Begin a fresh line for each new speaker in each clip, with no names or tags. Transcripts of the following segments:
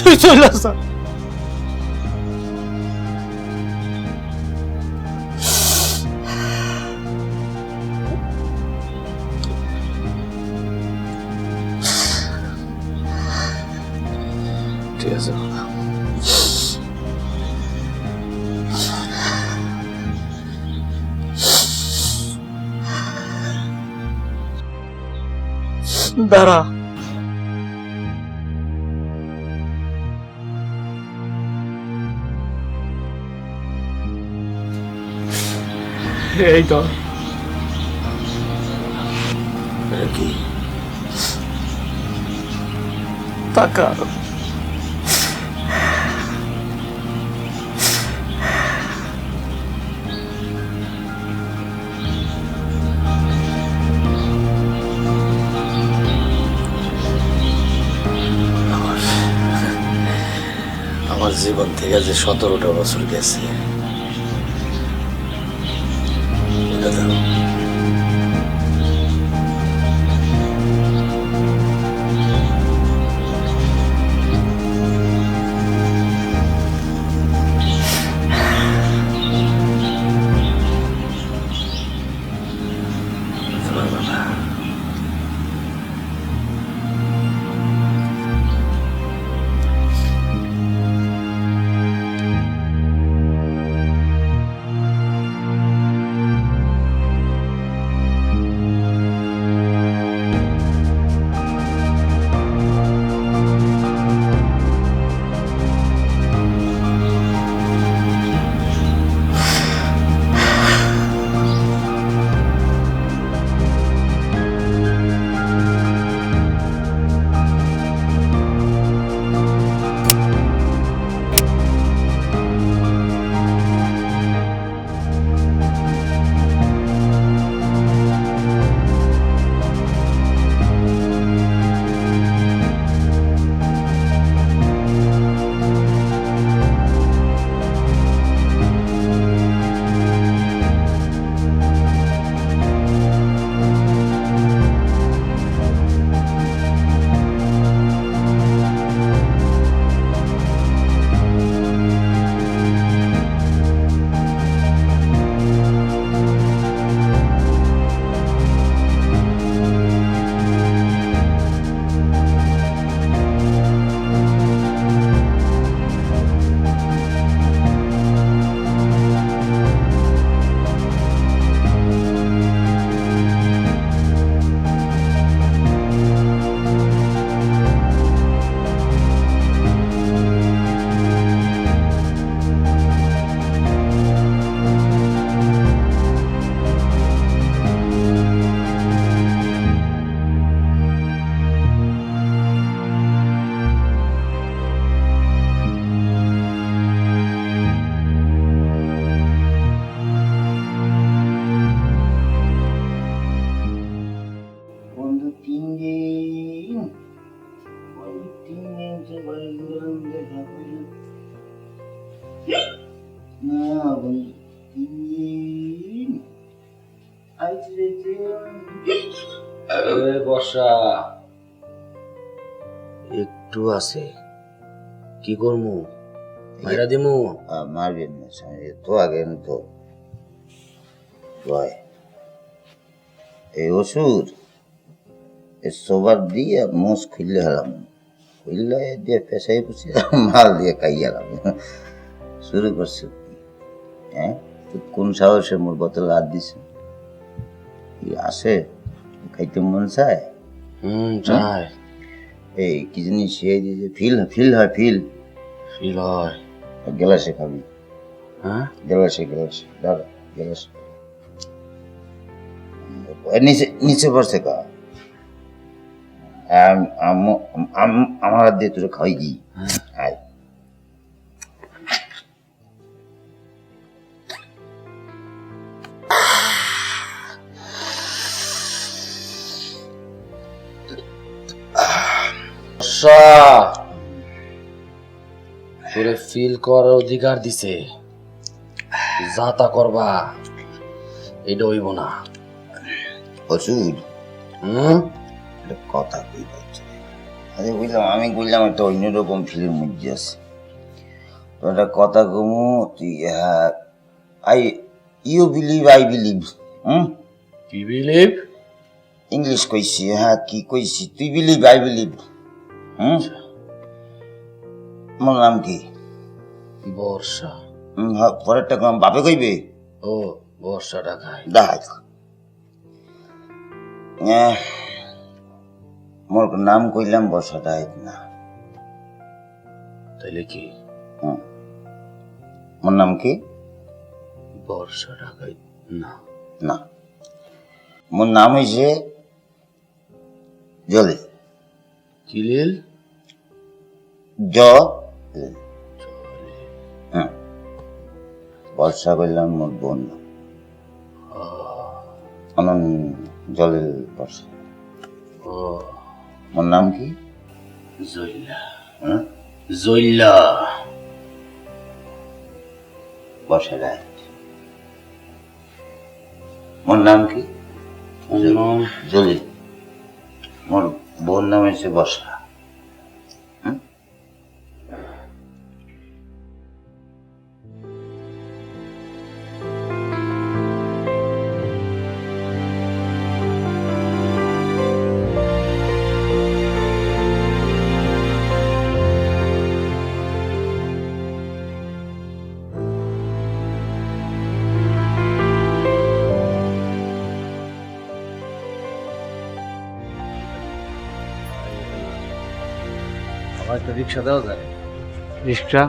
তুই চলে যা
ঠিক আছে বাবা
দাঁড়া এই তো
কি
টাকা।
আমার জীবন থেকে যে সতেরোটা বছর গেছে একটু আছে। কি করমু? মাইরা দিমু?
মারবেন না তো আগে তো ভয় এই ওষুধ? এই সবার দিয়ে মোষ খুললে হলাম। খুললে দিয়ে পেশাই পুষে মাল দিয়ে খাইয়ালাম শুরু করছে। হ্যাঁ কোন সাহসে মোর বোতল হাত দিস কি আসে খাইতে মন চায়?
হুম চাই
এই কি জিনিস? সে যে ফিল ফিল হয় ফিল
ফিল হয়।
গেলাসে খাবি।
হ্যাঁ?
গেলাসে গেলাসে দাদা গেলাসে নিচে নিচে বসে কা আম- আম- আম- আমার দিয়ে তোর খাওয়াই দিই।
তোরে ফিল করার অধিকার দিছে। যা তা করবা এটা হইব না।
ওষুধ
হুম?
একটা কথা কই আরে বুঝলাম আমি বললাম একটা অন্যরকম ফিল্ম মধ্যে আছে। তো একটা কথা কমু তুই I you believe I believe hmm?
কি বিলিভ
ইংলিশ কইছি হ্যাঁ কি কইছি? তুই বিলিভ আই বিলিভ হুম? আমার নাম কি?
বর্ষা।
হ্যাঁ, পরেরটা নাম বাপে কইবে?
ও বর্ষা ঢাকায়
দেখাই আহ, মোর নাম কইলাম বসাটা না।
তাইলে কি।
মোর নাম কি?
বর্ষা ঢাকায় না।
না। মোর নাম হইছে জলি
কিলিল
জ বর্ষা করলাম মোর বোন। অনন জলিল বর্ষা
ও।
মোর নাম কি?
জইলা
হ্যাঁ?
জইলা
বর্ষা রায়। মোর নাম কি?
অন্য
জলি মোর বোন নাম হয়েছে বর্ষা।
রিক্সা দেওয়া যায়?
রিক্সা?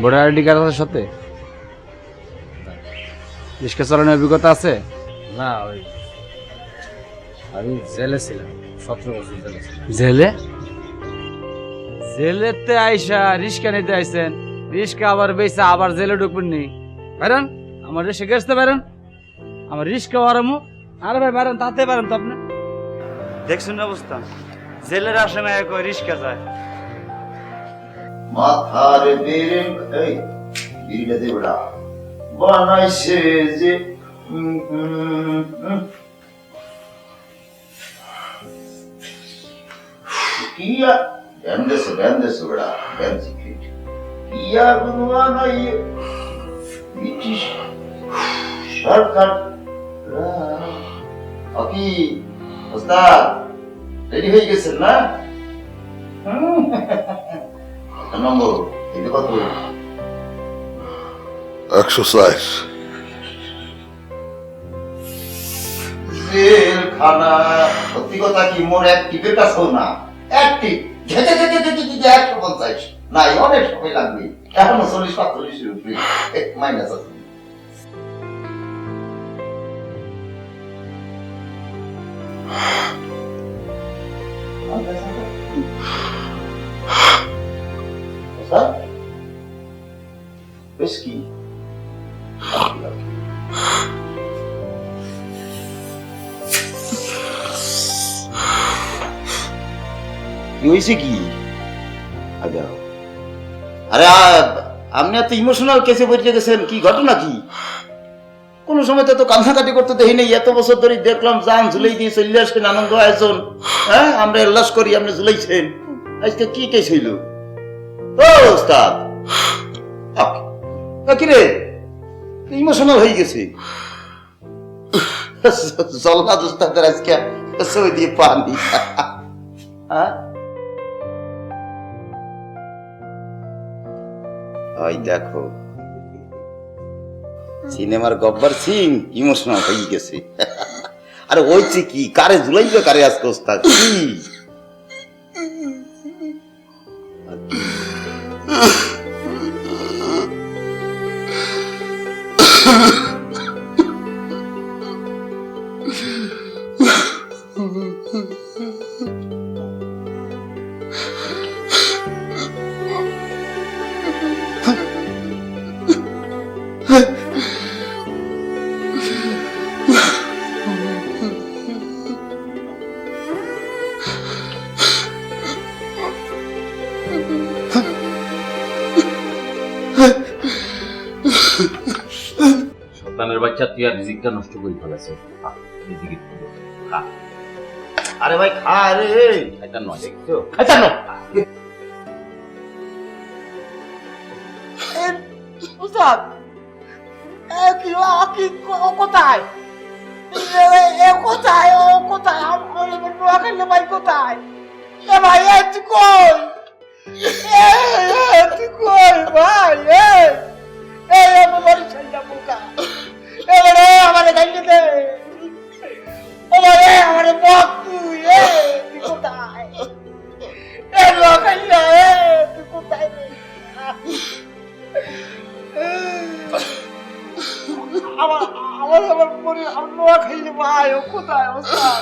ভোটার আইডি কার্ড আছে সাথে? রিক্সা চালানোর অভিজ্ঞতা আছে?
না ওই আমি জেলে ছিলাম সতেরো বছর জেলে
জেলে? জেলেতে আইসা রিক্সা নিতে আইসেন রিক্সা আবার বেচা আবার জেলে ঢুকবেন নি বেরন আমার রিক্সা গেছতে বেরন। আমার রিক্সা হারামু আরে ভাই বেরন তাতে পারেন তো আপনি। দেখছেন অবস্থা? জেলের আসামে এক রিক্সা যায়।
মাথার বেরে এই বিড়িটা দে বেড়া বানাইছে যে উম, উম, উম। কিয়া ধ্যান দেছো ধ্যান দেছো বেড়া ধ্যান সিক্রেট কিয়া বানাই ব্রিটিশ সরকার আকি ওস্তাদ রেডি হয়ে গেছেন না হুম নম্বর এটা কত
exercise.
জেলখানা। সত্যি কথা কি মোর এক টিপের কাছেও না। এক টিপ। ঘেটে ঘেটে ঘেটে ঘেটে একশো পঞ্চাশ। নাই অনেক সময় লাগবে। এখনও চল্লিশ পাঁচচল্লিশের উপরে। মাইনাস আছে। স্যার বেশ কি? কি? হয়েছে কি আগে আও। আরে তো কান্নাকাটি করতে দেখি নাই, এত বছর ধরে দেখলাম জান ঝুলাই দিয়ে চলে আসেন আনন্দ আয়োজন। হ্যাঁ আমরা উল্লাস করি, আপনি ঝুলাইছেন। আজকে কি কেস হইল? ও, ওস্তাদ। কি রে? ইমোশনাল হয়ে গেছে। জল্লাদ ওস্তাদের আজকে সই দিয়ে পানি। হ্যাঁ? ওই দেখো। সিনেমার গব্বর সিং ইমোশনাল হয়ে গেছে। আরে ওইছে কি, কারে ঝুলাইবে কারে আজকে ওস্তাদ? কি?
রিজিকটা নষ্ট করে ফেলেছে।
আরে ভাই, খা রে।
খাইতাম নয়,
দেখছ?
খাইতাম না
উস্তাদ, এ কি ও কি, ও কোথায়? এ কোথায়, ও ভাই কোথায়? এ ভাই, এ তুই কই? এ ভাই এ রে আমার গাইতে দে। ও ভাই এ বক এ কোথায়? এ নোয়াখালী এ কোথায় আমার আমার আমার পরে আমার ও কোথায়, ও স্যার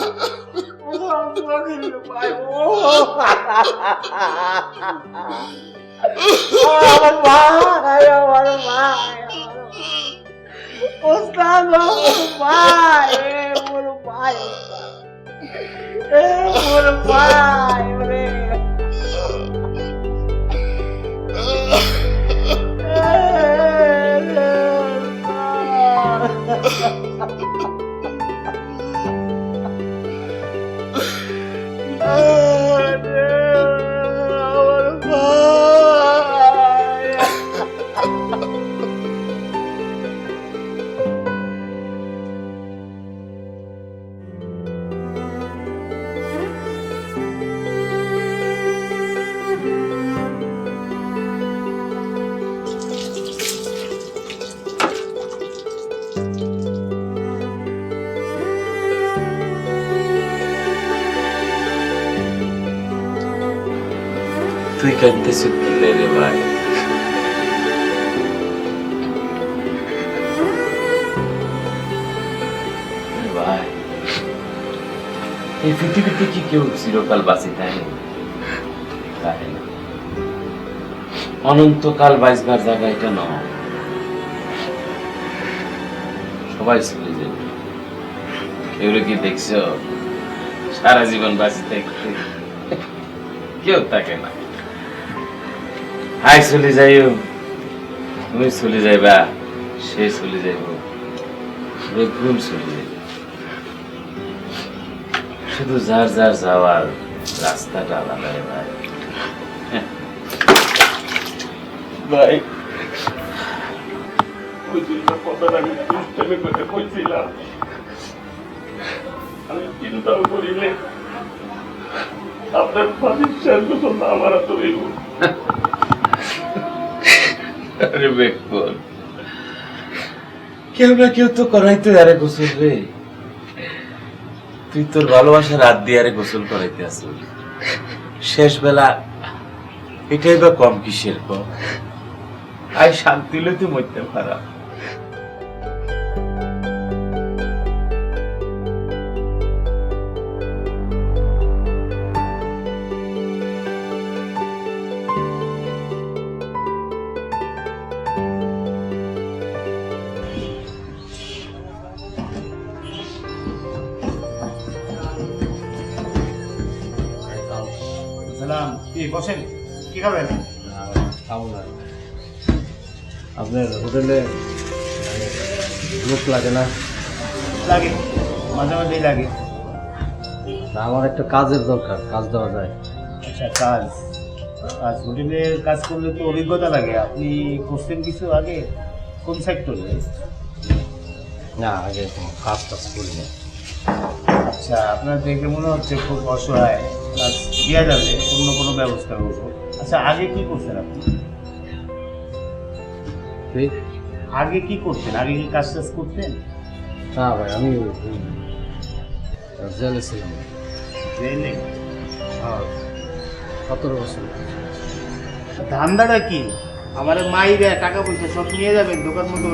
ও আমার নোয়া খাইলে ভাই, ও। আমার ভাই আমার ভাই ওস্তাদ আমার ভাই এ মোর ভাই ওস্তাদ। এ মোর
এই পৃথিবীতে কি কেউ চিরকাল বাঁচি? থাকে না? অনন্তকাল বাঁচবার জায়গা এটা সবাই চলে যাবে কেউ কি দেখছ? সারা জীবন বাঁচি থাকতে কেউ থাকে না। হাই, চলে যাইও। তুমি চলে যাইবা, সে চলে যাইব। বেগুন চলে যাইব। শুধু যার যার যাওয়ার রাস্তাটা আলাদা রে ভাই
ভাই আমি দুষ্টামি করে কইছিলাম। আমি চিন্তাও করিলে আপনার ফাঁসির শেষ গোসল না আমার তো রইব
আরে বেগুন কেউ না কেউ তো করাইতে আরে গোসল রে। তুই তোর ভালোবাসার রাত দিয়ে আরে গোসল করাইতে আসল। শেষ বেলা এটাই বা কম কিসের কম আই শান্তি লই তুই মরতে পারা।
আপনার হোটেলে লোক লাগে না?
লাগে মাঝে মাঝেই লাগে।
আমার একটা কাজের দরকার কাজ দেওয়া যায়।
আচ্ছা কাজ। কাজ হোটেলের কাজ করলে তো অভিজ্ঞতা লাগে। আপনি করছেন কিছু আগে? কোন সেক্টরে
না আগে কাজ টাজ করি না
আচ্ছা আপনার দেখে মনে হচ্ছে খুব অসহায়। কাজ দেওয়া যাবে অন্য কোনো ব্যবস্থা করব। আচ্ছা আগে কি করছেন আপনি? আগে কি করতেন? আগে কি কাজ টাজ করতেন?
না ভাই আমি জেলে ছিলাম।
জেলে?
হ্যাঁ সতেরো বছর।
ধান্দাটা কি? আমার মাই দেয় টাকা পয়সা সব নিয়ে যাবেন দোকান মতো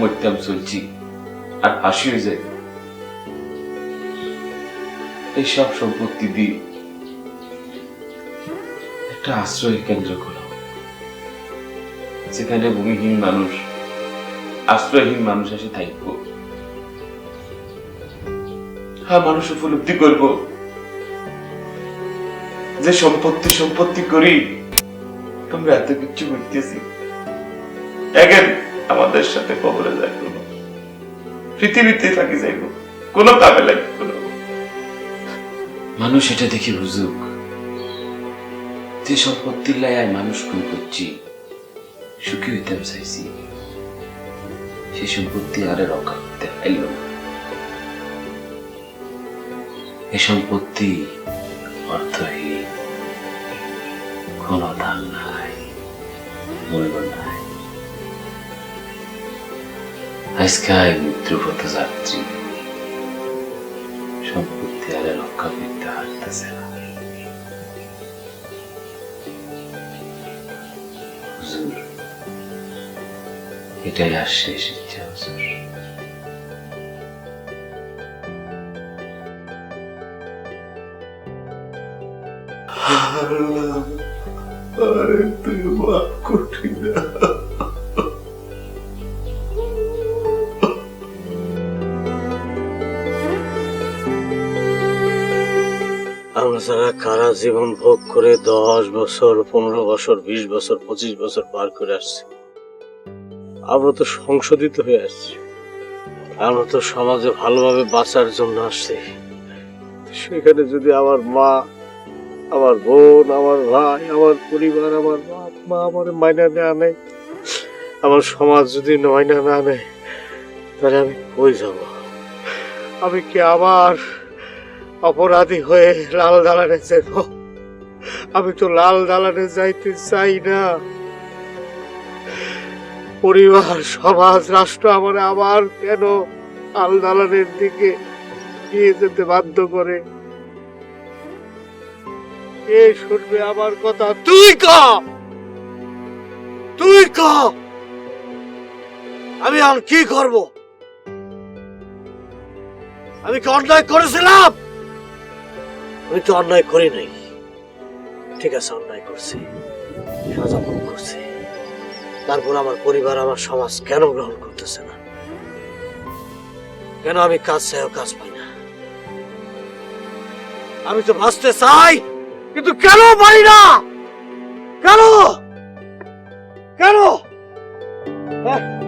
মরতাম চলছি। আর ফাঁসি হয়ে যায়। এই সব সম্পত্তি দিয়ে একটা আশ্রয় কেন্দ্র খোলা। যেখানে ভূমিহীন মানুষ, আশ্রয়হীন মানুষ এসে থাকব। হ্যাঁ মানুষ উপলব্ধি করব। যে সম্পত্তি সম্পত্তি করি, তোমরা এত কিছু করতেছি। একের আমাদের সাথে কবরে যাইব। না পৃথিবীতে থাকি যাইব। কোনো কামে লাগবে না। মানুষ এটা দেখে বুঝুক যে সম্পত্তির আর মানুষ খুন করছি, সুখী হইতাম চাইছি। সে সম্পত্তি আরে রক্ষা করতে পাইল না। এ সম্পত্তি অর্থহীন। কোনো দাম নাই মূল্য নাই আজকায় মৃত্যুপথ যাত্রী সম্পত্তি আরে রক্ষা করতে হারতেছে না। এটাই আর শেষ ইচ্ছা, হুজুর।
আরে
জীবন ভোগ করে দশ বছর, পনেরো বছর, বিশ বছর, পঁচিশ বছর পার করে আসছি। আমরা তো সংশোধিত হয়ে আসছি। আমরা তো সমাজে ভালোভাবে বাঁচার জন্য আসছি। সেখানে যদি আমার মা, আমার বোন, আমার ভাই, আমার পরিবার, আমার বাপ মা আমার মাইনা নেওয়া নেই আমার সমাজ যদি মাইনা না নেয় তাহলে আমি কই যাব? আমি কি আবার অপরাধী হয়ে লাল দালানে যাব আমি তো লাল দালানে যাইতে চাই না। পরিবার, সমাজ, রাষ্ট্র আমার আবার কেন লাল দালানের দিকে নিয়ে যেতে বাধ্য করে? কে শুনবে আমার কথা। তুই ক! তুই ক! আমি আর কি করব? আমি কি অন্যায় করেছিলাম? আমি তো অন্যায় করি নাই। ঠিক আছে, অন্যায় করছি সাজা ভোগ করছি। তারপর আমার পরিবার, আমার সমাজ কেন গ্রহণ করতেছে না? কেন আমি কাজ চাইও কাজ পাই না? আমি তো বাঁচতে চাই, কিন্তু কেন পারি না? কেন? কেন? হ্যাঁ?